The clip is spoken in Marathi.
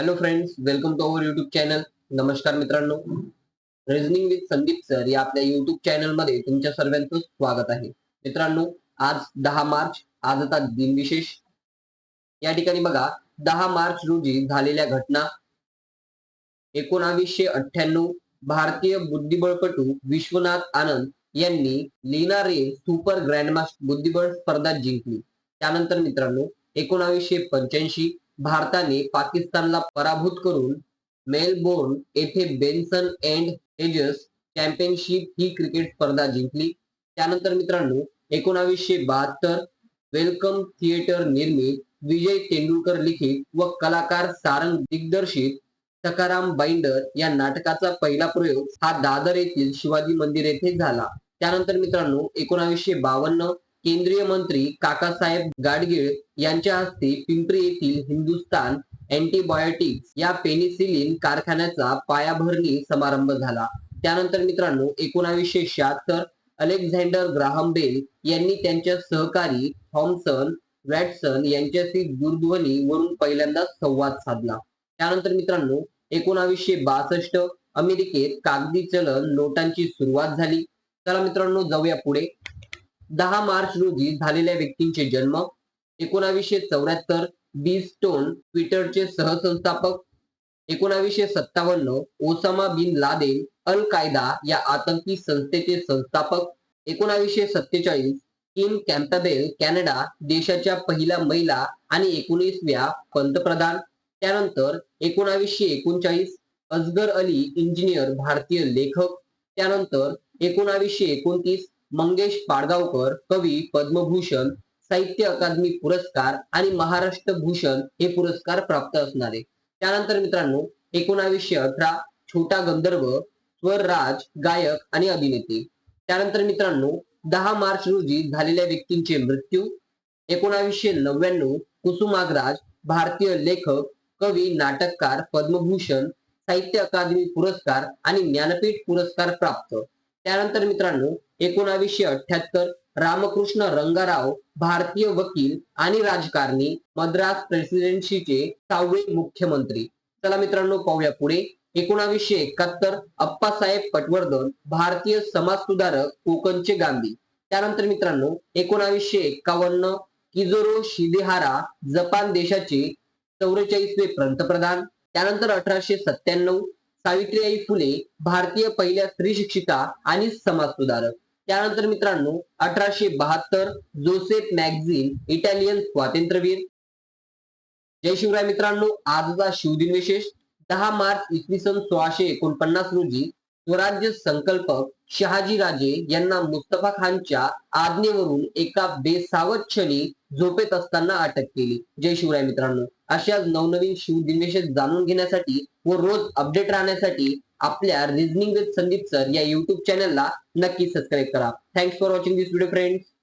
Hello friends welcome to our YouTube channel नमस्कार मित्रांनो. रिझनिंग विथ संदीप सर या आपल्या युट्यूब चॅनलमध्ये तुमच्या सर्वांचं स्वागत आहे. मित्रांनो आज दहा मार्च आजचा दिन दिनविशेष. या ठिकाणी बघा दहा मार्च रोजी झालेल्या घटना. एकोणावीसशे अठ्ठ्याण्णव भारतीय बुद्धिबळपटू विश्वनाथ आनंद यांनी लीना रे सुपर ग्रँडमास्टर बुद्धिबळ स्पर्धा जिंकली. त्यानंतर मित्रांनो एकोणावीसशे पंच्याऐंशी भारताने पाकिस्तानला पराभूत करून मेलबोर्न येथे बेन्सन अँड एजेस चॅम्पियनशिप ही क्रिकेट स्पर्धा जिंकली. त्यानंतर मित्रांनो एकोणावीसशे बहात्तर वेलकम थिएटर निर्मित विजय तेंडुलकर लिखित व कलाकार सारंग दिग्दर्शित सकाराम बाइंडर या नाटकाचा पहिला प्रयोग हा दादर येथील शिवाजी मंदिर येथे झाला. त्यानंतर मित्रांनो एकोणावीसशे बावन्न केंद्रीय मंत्री काकासाहेब गाडगीळ यांच्या हस्ते पिंपरी येथील हिंदुस्तान अँटीबायोटिक्स या पेनिसिलिन कारखान्याचा पायाभरणी समारंभ झाला. त्यानंतर मित्रांनो एकोणावीसशे शहात्तर अलेक्झांडर ग्राहम बेल यांनी त्यांच्या सहकारी थॉम्सन वॅटसन यांच्याशी दूरध्वनीवरून पहिल्यांदा संवाद साधला. त्यानंतर मित्रांनो एकोणावीसशे बासष्ट अमेरिकेत कागदी चलन नोटांची सुरुवात झाली. चला मित्रांनो जाऊया पुढे. दहा मार्च रोजी झालेल्या व्यक्तींचे जन्म एकोणावीसशे चौऱ्याहत्तर बी स्टोन ट्विटरचे सहसंस्थापक एकोणावीसशे सत्तावन्न ओसामा बिन लादेन अल कायदा या आतंकी संस्थेचे संस्थापक एकोणावीसशे सत्तेचाळीस किम कॅम्पबेल कॅनडा देशाच्या पहिल्या महिला आणि एकोणीसव्या पंतप्रधान. त्यानंतर एकोणावीसशे एकोणचाळीस असगर अली इंजिनियर भारतीय लेखक. त्यानंतर एकोणावीसशे एकोणतीस मंगेश पाडगावकर कवी पद्मभूषण साहित्य अकादमी पुरस्कार आणि महाराष्ट्र भूषण हे पुरस्कार प्राप्त असणारे. त्यानंतर मित्रांनो एकोणावीसशे अठरा छोटा गंधर्व स्वरराज गायक आणि अभिनेते. त्यानंतर मित्रांनो दहा मार्च रोजी झालेल्या व्यक्तींचे मृत्यू. एकोणावीसशे नव्याण्णव कुसुमाग्राज भारतीय लेखक कवी नाटककार पद्मभूषण साहित्य अकादमी पुरस्कार आणि ज्ञानपीठ पुरस्कार प्राप्त. त्यानंतर मित्रांनो एकोणावीसशे अठ्याहत्तर रामकृष्ण रंगाराव भारतीय वकील आणि राजकारणी मद्रास प्रेसिडेन्सीचे सहावे मुख्यमंत्री. चला मित्रांनो पाहूया पुढे. एकोणावीसशे एकाहत्तर अप्पासाहेब पटवर्धन भारतीय समाज सुधारक कोकणचे गांधी. त्यानंतर मित्रांनो एकोणावीसशे एक्कावन्न किजोरो शिदेहारा जपान देशाचे चौवेचाळीसवे पंतप्रधान. त्यानंतर अठराशे सत्त्याण्णव सावित्रीबाई फुले भारतीय पहिल्या स्त्री शिक्षिका आणि समाज सुधारक. त्यानंतर मित्रांनो अठराशे बहात्तर जोसेफ मॅगझिन इटालियन स्वातंत्र्यवीर. जय शिवराय मित्रांनो आजचा शिवदिन विशेष. दहा मार्च इसवी सन सोळाशे एकोणपन्नास रोजी स्वराज्य संकल्पक शहाजी राजे यांना मुस्तफा खानच्या आज्ञेवरून एका बेसावध क्षणी झोपेत असताना अटक केली. जय शिवराय मित्रांनो. अशाच नवनवीन शिवदिन जाणून घेण्यासाठी व रोज अपडेट राहण्यासाठी आपल्या रिझनिंग विथ संदीप सर या युट्यूब चॅनलला नक्की सबस्क्राईब करा. Thanks for watching this video friends